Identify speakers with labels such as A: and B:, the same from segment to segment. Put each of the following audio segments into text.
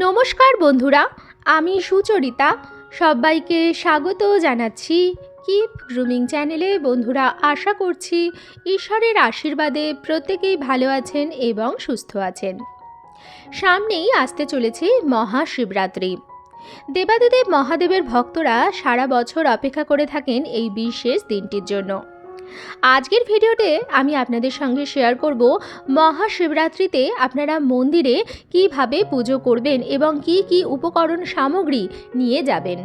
A: নমস্কার বন্ধুরা, আমি সুচরিতা। সবাইকে স্বাগত জানাচ্ছি কিপ গ্রুমিং চ্যানেলে বন্ধুরা, আশা করছি ঈশ্বরের আশীর্বাদে প্রত্যেকেই ভালো আছেন এবং সুস্থ আছেন। সামনেই আসতে চলেছে মহাশিবরাত্রি। দেবাদিদেব মহাদেবের ভক্তরা সারা বছর অপেক্ষা করে থাকেন এই বিশেষ দিনটির জন্য। আজকের ভিডিওতে আমি আপনাদের সঙ্গে শেয়ার করব মহাশিবরাত্রিতে আপনারা মন্দিরে কীভাবে পুজো করবেন এবং কি কি উপকরণ সামগ্রী নিয়ে যাবেন।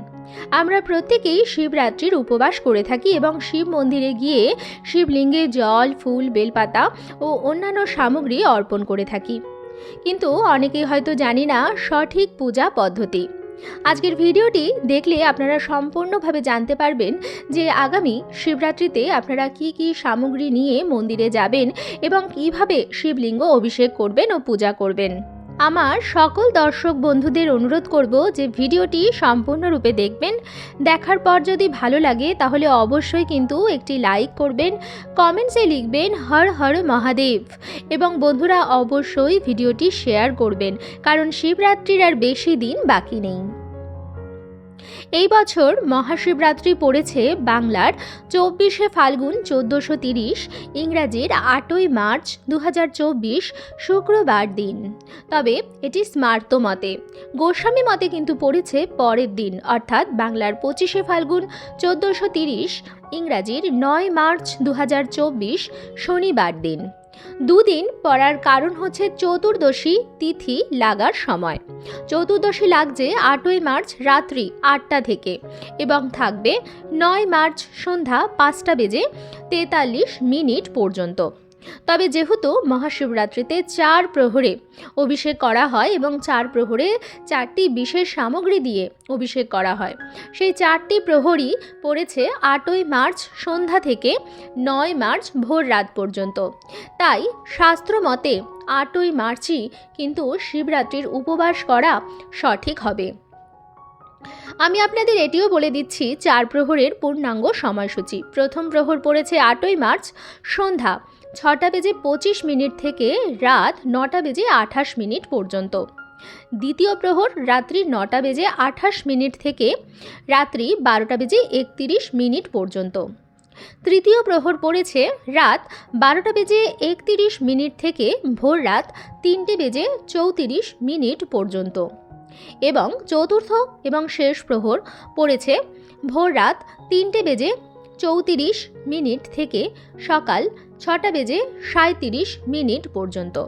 A: আমরা প্রত্যেকেই শিবরাত্রির উপবাস করে থাকি এবং শিব মন্দিরে গিয়ে শিবলিঙ্গে জল, ফুল, বেলপাতা ও অন্যান্য সামগ্রী অর্পণ করে থাকি। কিন্তু অনেকেই হয়তো জানি না সঠিক পূজা পদ্ধতি। আজকের ভিডিওটি দেখলে আপনারা সম্পূর্ণভাবে জানতে পারবেন যে আগামী শিবরাত্রিতে আপনারা কি কি সামগ্রী নিয়ে মন্দিরে যাবেন এবং কীভাবে শিবলিঙ্গ অভিষেক করবেন ও পূজা করবেন। আমার সকল দর্শক বন্ধুদের অনুরোধ করব যে ভিডিওটি সম্পূর্ণরূপে দেখবেন। দেখার পর যদি ভালো লাগে, তাহলে অবশ্যই কিন্তু একটি লাইক করবেন, কমেন্টসে লিখবেন, হর হর মহাদেব এবং বন্ধুরা অবশ্যই ভিডিওটি শেয়ার করবেন, কারণ শিবরাত্রির আর বেশি দিন বাকি নেই। এই বছর মহাশিবরাত্রি পড়েছে বাংলার চব্বিশে ফাল্গুন চোদ্দোশো তিরিশ, ইংরাজির আটই মার্চ দু হাজার চব্বিশ শুক্রবার দিন। তবে এটি স্মার্ত মতে। গোস্বামী মতে কিন্তু পড়েছে পরের দিন, অর্থাৎ বাংলার পঁচিশে ফাল্গুন চোদ্দোশো তিরিশ, ইংরাজির নয় মার্চ দু হাজার চব্বিশ শনিবার দিন। দুদিন পড়ার কারণ হচ্ছে চতুর্দশী তিথি লাগার সময়। চতুর্দশী লাগছে আটই মার্চ রাত্রি আটটা থেকে এবং থাকবে নয় মার্চ সন্ধ্যা পাঁচটা বেজে তেতাল্লিশ মিনিট পর্যন্ত। তবে যেহেতু মহাশিবরাত্রিতে চার প্রহরে অভিষেক করা হয় এবং চার প্রহরে চারটি বিশেষ সামগ্রী দিয়ে অভিষেক করা হয়, সেই চারটি প্রহরই পড়েছে আটই মার্চ সন্ধ্যা থেকে নয় মার্চ ভোর রাত পর্যন্ত। তাই শাস্ত্র মতে আটই মার্চই কিন্তু শিবরাত্রির উপবাস করা সঠিক হবে। আমি আপনাদের এটিও বলে দিচ্ছি, চার প্রহরের পূর্ণাঙ্গ সময়সূচি। প্রথম প্রহর পড়েছে আটই মার্চ সন্ধ্যা। ছটা বেজে পঁচিশ মিনিট থেকে রাত নটা বেজে আঠাশ মিনিট পর্যন্ত। দ্বিতীয় প্রহর রাত্রি নটা বেজে আঠাশ মিনিট থেকে রাত্রি বারোটা বেজে একতিরিশ মিনিট পর্যন্ত। তৃতীয় প্রহর পড়েছে রাত বারোটা বেজে একতিরিশ মিনিট থেকে ভোর রাত তিনটে বেজে চৌত্রিশ মিনিট পর্যন্ত। এবং চতুর্থ এবং শেষ প্রহর পড়েছে ভোর রাত তিনটে বেজে চৌত্রিশ মিনিট থেকে সকাল ছটা বেজে সাঁত্রিশ মিনিট পর্যন্ত।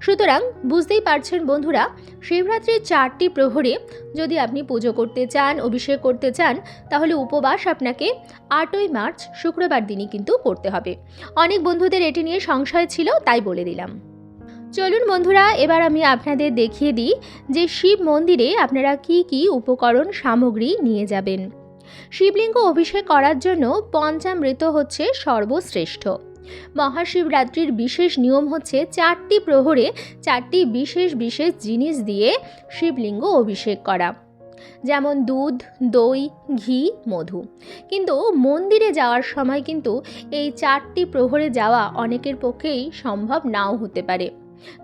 A: সুতরাং বুঝতেই পারছেন বন্ধুরা, শিবরাত্রির চারটি প্রহরে যদি আপনি পুজো করতে চান, অভিষেক করতে চান, তাহলে উপবাস আপনাকে আটই মার্চ শুক্রবার দিনই কিন্তু করতে হবে। অনেক বন্ধুদের এটি নিয়ে সংশয় ছিল, তাই বলে দিলাম। চলুন বন্ধুরা, এবার আমি আপনাদের দেখিয়ে দিই যে শিব মন্দিরে আপনারা কি কি উপকরণ সামগ্রী নিয়ে যাবেন। শিবলিঙ্গ অভিষেক করার জন্য পঞ্চামৃত হচ্ছে সর্বশ্রেষ্ঠ। মহাশিবরাত্রির বিশেষ নিয়ম হচ্ছে চারটি প্রহরে চারটি বিশেষ বিশেষ জিনিস দিয়ে শিবলিঙ্গ অভিষেক করা। যেমন দুধ, দই, ঘি, মধু। কিন্তু মন্দিরে যাওয়ার সময় কিন্তু এই চারটি প্রহরে যাওয়া অনেকের পক্ষেই সম্ভব নাও হতে পারে।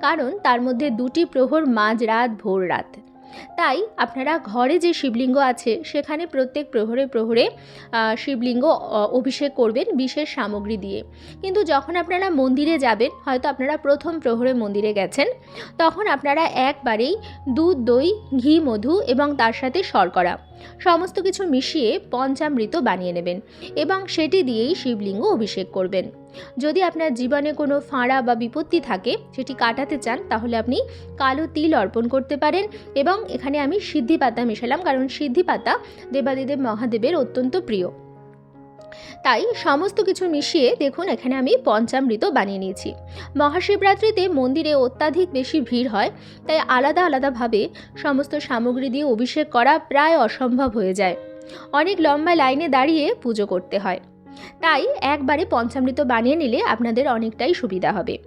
A: কারণ তার মধ্যে দুটি প্রহর মাঝরাত ভোর রাত। তাই আপনারা ঘরে যে শিবলিঙ্গ আছে, সেখানে প্রত্যেক প্রহরে প্রহরে শিবলিঙ্গ অভিষেক করবেন বিশেষ সামগ্রী দিয়ে। কিন্তু যখন আপনারা মন্দিরে যাবেন, হয়তো আপনারা প্রথম প্রহরে মন্দিরে গেছেন, তখন আপনারা একবারেই দুধ, দই, ঘি, মধু এবং তার সাথে শর্করা। সমস্ত কিছু মিশিয়ে পঞ্চামৃত বানিয়ে নেবেন এবং সেটি দিয়েই শিবলিঙ্গ অভিষেক করবেন। যদি আপনার জীবনে কোনো ফাঁড়া বা বিপত্তি থাকে, সেটি কাটাতে চান, তাহলে আপনি কালো তিল অর্পণ করতে পারেন এবং এখানে আমি সিদ্ধি পাতা মিশালাম, কারণ সিদ্ধি পাতা দেবাদিদেব মহাদেবের অত্যন্ত প্রিয়। তাই সমস্ত কিছু মিশিয়ে দেখুন, এখানে আমি পঞ্চামৃত বানিয়ে নিয়েছি। মহাশিবরাত্রিতে মন্দিরে অত্যাধিক বেশি ভিড় হয়, তাই আলাদা আলাদাভাবে সমস্ত সামগ্রী দিয়ে অভিষেক করা প্রায় অসম্ভব হয়ে যায়। অনেক লম্বা লাইনে দাঁড়িয়ে পুজো করতে হয়। তাই একবারে পঞ্চামৃত বানিয়ে নিলে আপনাদের অনেকটাই সুবিধা হবে।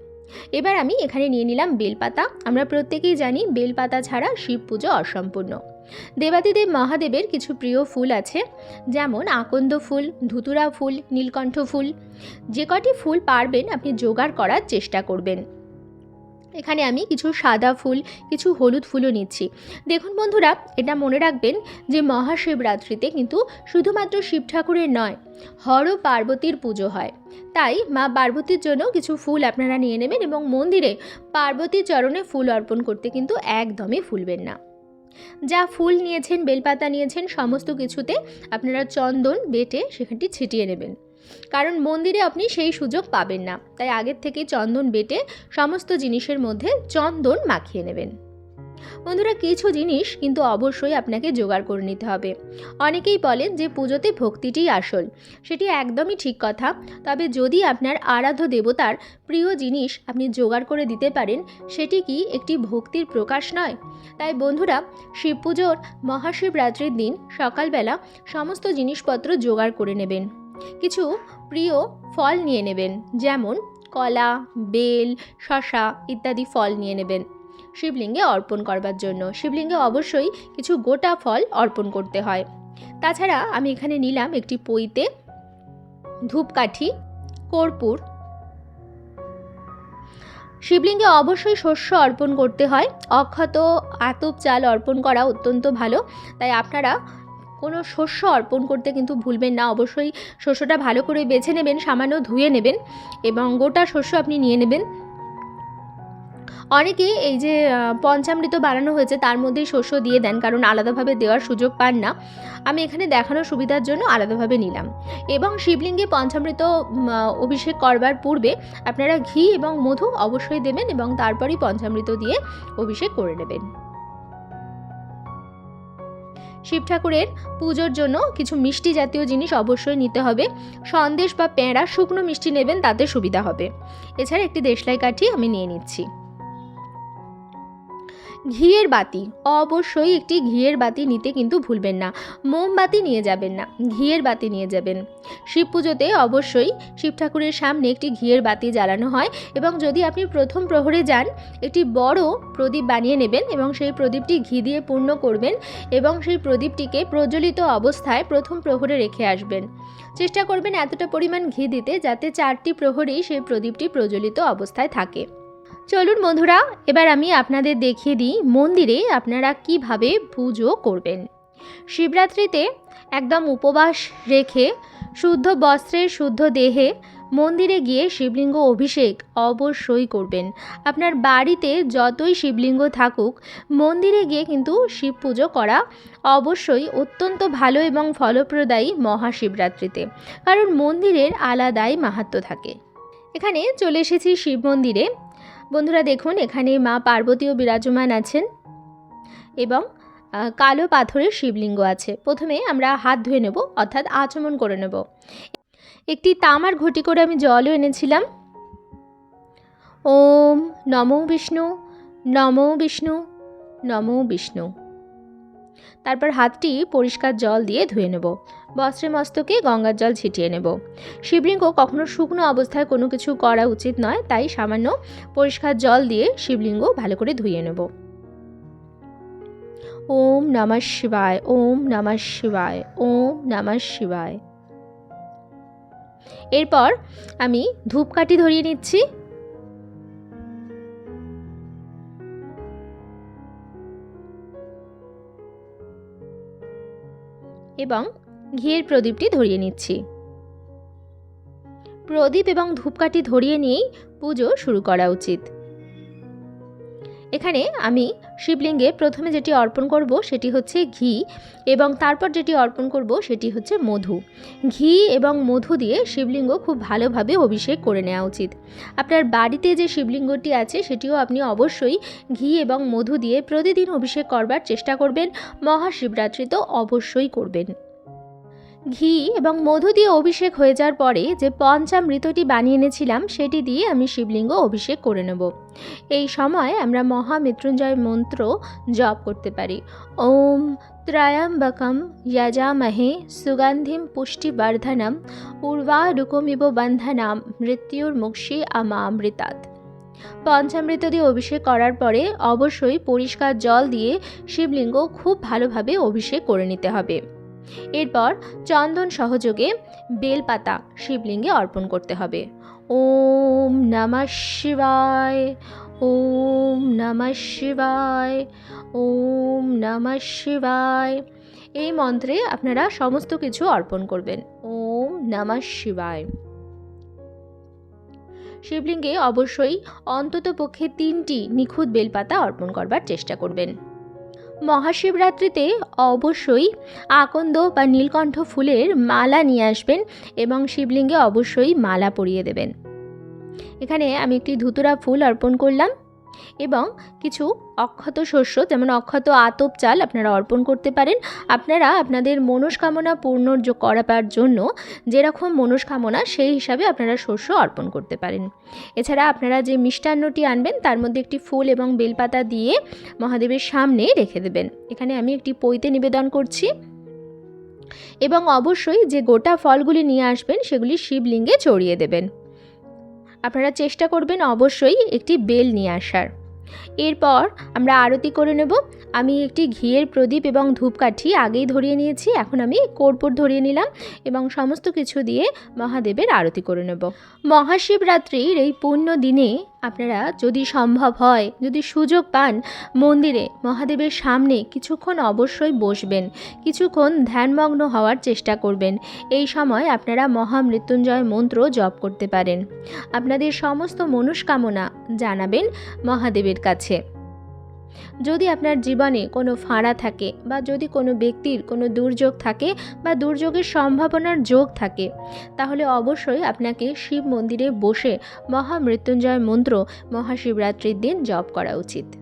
A: এবার আমি এখানে নিয়ে নিলাম বেলপাতা। আমরা প্রত্যেকেই জানি বেলপাতা ছাড়া শিব পুজো অসম্পূর্ণ। দেবাদিদেব মহাদেবের কিছু প্রিয় ফুল আছে, যেমন আকন্দ ফুল, ধুতুরা ফুল, নীলকণ্ঠ ফুল। যে কটি ফুল পারবেন আপনি জোগাড় করার চেষ্টা করবেন। এখানে আমি কিছু সাদা ফুল, কিছু হলুদ ফুলও নিচ্ছি। দেখুন বন্ধুরা, এটা মনে রাখবেন যে মহাশিবরাত্রিতে কিন্তু শুধুমাত্র শিব ঠাকুরের নয়, হর পার্বতীর পুজো হয়। তাই মা পার্বতীর জন্য কিছু ফুল আপনারা নিয়ে নেবেন এবং মন্দিরে পার্বতীর চরণে ফুল অর্পণ করতে কিন্তু একদমই ফুলবেন না। যা ফুল নিয়েছেন, বেলপাতা নিয়েছেন, সমস্ত কিছুতে আপনারা চন্দন বেটে সেখানটি ছিটিয়ে নেবেন। কারণ মন্দিরে আপনি সেই সুযোগ পাবেন না। তাই আগের থেকে চন্দন বেটে সমস্ত জিনিসের মধ্যে চন্দন মাখিয়ে নেবেন। বন্ধুরা, কিছু জিনিস কিন্তু অবশ্যই আপনাকে জোগাড় করে নিতে হবে। অনেকেই বলেন যে পুজোতে ভক্তিটিই আসল, সেটি একদমই ঠিক কথা। তবে যদি আপনার আরাধ্য দেবতার প্রিয় জিনিস আপনি জোগাড় করে দিতে পারেন, সেটি কি একটি ভক্তির প্রকাশ নয়? তাই বন্ধুরা শিব পুজোর মহাশিবরাত্রির দিন সকালবেলা সমস্ত জিনিসপত্র জোগাড় করে নেবেন। কিছু প্রিয় ফল নিয়ে নেবেন, যেমন কলা, বেল শশা ইত্যাদি ফল নিয়ে নেবেন। শিবলিঙ্গে অর্পণ করবার জন্য। শিবলিঙ্গে অবশ্যই কিছু গোটা ফল অর্পণ করতে হয়। তাছাড়া আমি এখানে নিলাম একটি পইতে ধূপকাঠি, কর্পূর। শিবলিঙ্গে অবশ্যই শস্য অর্পণ করতে হয়। অক্ষত আতপ চাল অর্পণ করা অত্যন্ত ভালো। তাই আপনারা কোনো শস্য অর্পণ করতে কিন্তু ভুলবেন না। অবশ্যই শস্যটা ভালো করে বেছে নেবেন, সামান্য ধুয়ে নেবেন এবং গোটা শস্য আপনি নিয়ে নেবেন। অনেকে এই যে পঞ্চামৃত বানানো হয়েছে তার মধ্যেই শস্য দিয়ে দেন কারণ আলাদাভাবে দেওয়ার সুযোগ পান না। আমি এখানে দেখানোর সুবিধার জন্য আলাদাভাবে নিলাম। এবং শিবলিঙ্গে পঞ্চামৃত অভিষেক করবার পূর্বে আপনারা ঘি এবং মধু অবশ্যই দেবেন এবং তারপরেই পঞ্চামৃত দিয়ে অভিষেক করে নেবেন। শিব ঠাকুরের পুজোর জন্য কিছু মিষ্টি জাতীয় জিনিস অবশ্যই নিতে হবে। সন্দেশ বা পেঁড়া, শুকনো মিষ্টি নেবেন, তাতে সুবিধা হবে। এছাড়া একটি দেশলাই কাঠি আমি নিয়ে নিচ্ছি। ঘিয়ের বাতি। অবশ্যই একটি ঘিয়ের বাতি নিতে কিন্তু ভুলবেন না। মোমবাতি নিয়ে যাবেন না। ঘিয়ের বাতি নিয়ে যাবেন। শিব পুজোতে অবশ্যই শিব ঠাকুরের সামনে একটি ঘিয়ের বাতি জ্বালানো হয় এবং যদি আপনি প্রথম প্রহরে যান, একটি বড় প্রদীপ বানিয়ে নেবেন এবং সেই প্রদীপটি ঘি দিয়ে পূর্ণ করবেন এবং সেই প্রদীপটিকে প্রজ্বলিত অবস্থায় প্রথম প্রহরে রেখে আসবেন। চেষ্টা করবেন এতটা পরিমাণ ঘি দিতে যাতে চারটি প্রহরেই সেই প্রদীপটি প্রজ্বলিত অবস্থায় থাকে। চলুন বন্ধুরা, এবার আমি আপনাদের দেখিয়ে দিই মন্দিরে আপনারা কীভাবে পুজো করবেন। শিবরাত্রিতে একদম উপবাস রেখে, শুদ্ধ বস্ত্রের শুদ্ধ দেহে মন্দিরে গিয়ে শিবলিঙ্গ অভিষেক অবশ্যই করবেন। আপনার বাড়িতে যতই শিবলিঙ্গ থাকুক, মন্দিরে গিয়ে কিন্তু শিব পুজো করা অবশ্যই অত্যন্ত ভালো এবং ফলপ্রদায়ী মহাশিবরাত্রিতে, কারণ মন্দিরের আলাদাই মাহাত্ম্য থাকে। এখানে চলে এসেছি শিব মন্দিরে। বন্ধুরা দেখুন, এখানে মা পার্বতীও বিরাজমান আছেন এবং কালো পাথরের শিবলিঙ্গ আছে। প্রথমে আমরা হাত ধুয়ে নেব, অর্থাৎ আচমন করে নেব। একটি তামার ঘটি করে আমি জলও এনেছিলাম। ওম নমো বিষ্ণু নমো বিষ্ণু নমো বিষ্ণু। তারপর হাতটি পরিষ্কার জল দিয়ে ধুয়ে নেব। বস্ত্রে মস্তকে গঙ্গার জল ছিটিয়ে নেব। শিবলিঙ্গ কখনো শুকনো অবস্থায় কোনো কিছু করা উচিত নয়, তাই সামান্য পরিষ্কার জল দিয়ে শিবলিঙ্গ ভালো করে ধুয়ে নেব। ওম নমঃ শিবায়, ওম নমঃ শিবায়, ওম নমঃ শিবায়। এরপর আমি ধূপকাঠি ধরিয়ে নিচ্ছি। এবং ঘিয়ের প্রদীপটি ধরিয়ে নিচ্ছি। প্রদীপ এবং ধূপকাঠি ধরিয়ে নিয়েই পুজো শুরু করা উচিত। এখানে আমি শিবলিঙ্গে প্রথমে যেটি অর্পণ করব সেটি হচ্ছে ঘি এবং তারপর যেটি অর্পণ করব সেটি হচ্ছে মধু। ঘি এবং মধু দিয়ে শিবলিঙ্গ খুব ভালোভাবে অভিষেক করে নেওয়া উচিত। আপনার বাড়িতে যে শিবলিঙ্গটি আছে সেটিও আপনি অবশ্যই ঘি এবং মধু দিয়ে প্রতিদিন অভিষেক করবার চেষ্টা করবেন। মহাশিবরাত্রি তো অবশ্যই করবেন। ঘি এবং মধু দিয়ে অভিষেক হয়ে যাওয়ার পরে যে পঞ্চামৃতটি বানিয়ে এনেছিলাম, সেটি দিয়ে আমি শিবলিঙ্গ অভিষেক করে নেব। এই সময় আমরা মহামৃত্যুঞ্জয় মন্ত্র জপ করতে পারি। ওম ত্রায়াম্বকম যজামহে সুগন্ধিম পুষ্টিবর্ধনম উর্বারুকমিব বন্ধনাম মৃত্যুর মুক্ষী আমামৃতাৎ। পঞ্চামৃত দিয়ে অভিষেক করার পরে অবশ্যই পরিষ্কার জল দিয়ে শিবলিঙ্গ খুব ভালোভাবে অভিষেক করে নিতে হবে। এরপর চন্দন সহযোগে বেলপাতা শিবলিঙ্গে অর্পণ করতে হবে। ওম নমঃ শিবায়, ওম নমঃ শিবায়, ওম নমঃ শিবায়। এই মন্ত্রে আপনারা সমস্ত কিছু অর্পণ করবেন। ওম নমঃ শিবায়। শিবলিঙ্গে অবশ্যই অন্তত পক্ষে তিনটি নিখুঁত বেলপাতা অর্পণ করবার চেষ্টা করবেন। মহাশিবরাত্রিতে অবশ্যই আকন্দ বা নীলকণ্ঠ ফুলের মালা নিয়ে আসবেন এবং শিবলিঙ্গে অবশ্যই মালা পরিয়ে দেবেন। এখানে আমি একটি ধুতুরা ফুল অর্পণ করলাম। এবং কিছু অক্ষত শস্য, যেমন অক্ষত আতপ চাল আপনারা অর্পণ করতে পারেন। আপনারা আপনাদের মনস্কামনা পূর্ণ করাবার জন্য যেরকম মনস্কামনা, সেই হিসাবে আপনারা শস্য অর্পণ করতে পারেন। এছাড়া আপনারা যে মিষ্টান্নটি আনবেন, তার মধ্যে একটি ফুল এবং বেলপাতা দিয়ে মহাদেবের সামনে রেখে দেবেন। এখানে আমি একটি পৈতে নিবেদন করছি। এবং অবশ্যই যে গোটা ফলগুলি নিয়ে আসবেন, সেগুলি শিবলিঙ্গে চড়িয়ে দেবেন। আপনারা চেষ্টা করবেন অবশ্যই একটি বেল নিয়ে আসার। এরপর আমরা আরতি করে নেব। আমি একটি ঘিয়ের প্রদীপ এবং ধূপকাঠি আগেই ধরিয়ে নিয়েছি, এখন আমি কর্পূর ধরিয়ে নিলাম এবং সমস্ত কিছু দিয়ে মহাদেবের আরতি করে নেব। মহাশিবরাত্রির এই পূর্ণ দিনে আপনারা যদি সম্ভব হয়, যদি সুযোগ পান, মন্দিরে, মহাদেবের সামনে কিছুক্ষণ অবশ্যই বসবেন। কিছুক্ষণ ধ্যানমগ্ন হওয়ার চেষ্টা করবেন। এই সময় আপনারা মহামৃত্যুঞ্জয় মন্ত্র জপ করতে পারেন। আপনাদের সমস্ত মনস্কামনা জানাবেন মহাদেবের কাছে। যদি আপনার জীবনে কোনো ফাঁড়া থাকে বা যদি কোনো ব্যক্তির কোনো দুর্যোগ থাকে বা দুর্যোগের সম্ভাবনার যোগ থাকে, তাহলে অবশ্যই আপনাকে শিব মন্দিরে বসে মহামৃত্যুঞ্জয় মন্ত্র মহাশিবরাত্রির দিন জপ করা উচিত।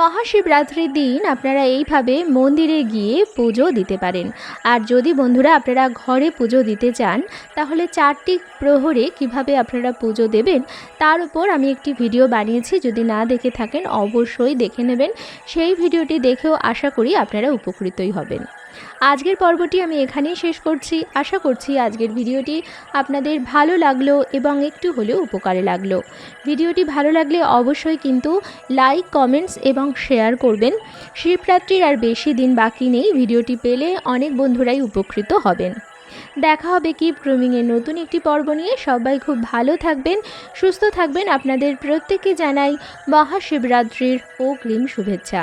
A: মহাশিবরাত্রির দিন আপনারা এইভাবে মন্দিরে গিয়ে পুজো দিতে পারেন। আর যদি বন্ধুরা আপনারা ঘরে পুজো দিতে চান, তাহলে চারটি প্রহরে কীভাবে আপনারা পুজো দেবেন, তার উপর আমি একটি ভিডিও বানিয়েছি, যদি না দেখে থাকেন অবশ্যই দেখে নেবেন। সেই ভিডিওটি দেখেও আশা করি আপনারা উপকৃতই হবেন। আজকের পর্বটি আমি এখানেই শেষ করছি। আশা করছি আজকের ভিডিওটি আপনাদের ভালো লাগল এবং একটু হলেও উপকারে লাগল। ভিডিওটি ভালো লাগলে অবশ্যই কিন্তু লাইক, কমেন্টস এবং শেয়ার করবেন। শিবরাত্রির আর বেশি দিন বাকি নেই, ভিডিওটি পেলে অনেক বন্ধুরাই উপকৃত হবেন। দেখা হবে কি গ্রুমিংয়ের নতুন একটি পর্ব নিয়ে। সবাই খুব ভালো থাকবেন, সুস্থ থাকবেন। আপনাদের প্রত্যেককে জানাই মহাশিবরাত্রির অগ্রিম শুভেচ্ছা।